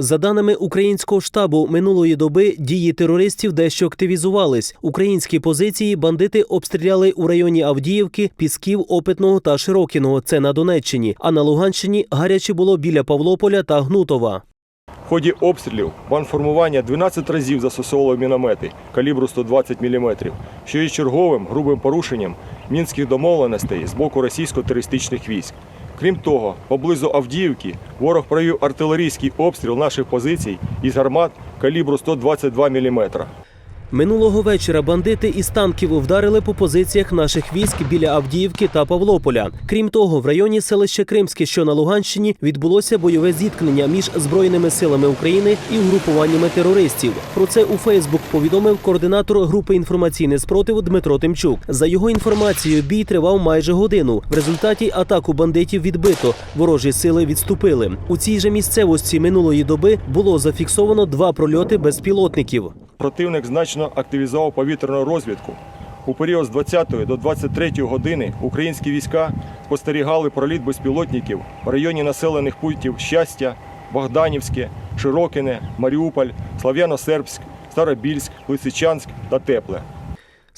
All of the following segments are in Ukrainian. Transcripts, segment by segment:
За даними українського штабу минулої доби, дії терористів дещо активізувались. Українські позиції бандити обстріляли у районі Авдіївки, Пісків, Опитного та Широкіного. Це на Донеччині. А на Луганщині гаряче було біля Павлополя та Гнутова. В ході обстрілів бандформування 12 разів застосовувало міномети калібру 120 мм, що є черговим грубим порушенням мінських домовленостей з боку російсько-терористичних військ. Крім того, поблизу Авдіївки ворог провів артилерійський обстріл наших позицій із гармат калібру 122 мм. Минулого вечора бандити із танків вдарили по позиціях наших військ біля Авдіївки та Павлополя. Крім того, в районі селища Кримське, що на Луганщині, відбулося бойове зіткнення між збройними силами України і угрупуваннями терористів. Про це у Фейсбук повідомив координатор групи інформаційний спротив Дмитро Тимчук. За його інформацією, бій тривав майже годину. В результаті атаку бандитів відбито. Ворожі сили відступили. У цій же місцевості минулої доби було зафіксовано два прольоти безпілотників. Противник значно активізував повітряну розвідку. У період з 20 до 23 години українські війська спостерігали проліт безпілотників в районі населених пунктів Щастя, Богданівське, Широкине, Маріуполь, Слав'яно-Сербськ, Старобільськ, Лисичанськ та Тепле.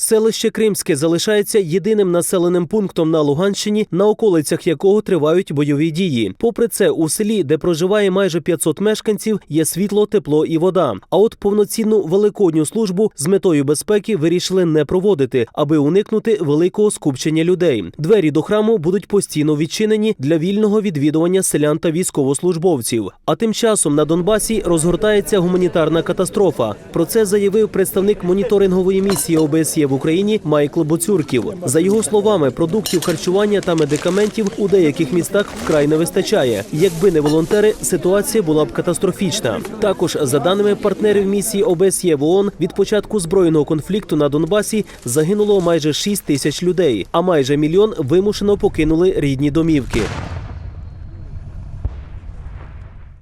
Селище Кримське залишається єдиним населеним пунктом на Луганщині, на околицях якого тривають бойові дії. Попри це, у селі, де проживає майже 500 мешканців, є світло, тепло і вода. А от повноцінну великодню службу з метою безпеки вирішили не проводити, аби уникнути великого скупчення людей. Двері до храму будуть постійно відчинені для вільного відвідування селян та військовослужбовців. А тим часом на Донбасі розгортається гуманітарна катастрофа. Про це заявив представник моніторингової місії ОБСЄ в Україні Майкл Боцюрків. За його словами, продуктів харчування та медикаментів у деяких містах вкрай не вистачає. Якби не волонтери, ситуація була б катастрофічна. Також за даними партнерів місії ОБСЄ в ООН, від початку збройного конфлікту на Донбасі загинуло майже 6 тисяч людей, а майже мільйон вимушено покинули рідні домівки.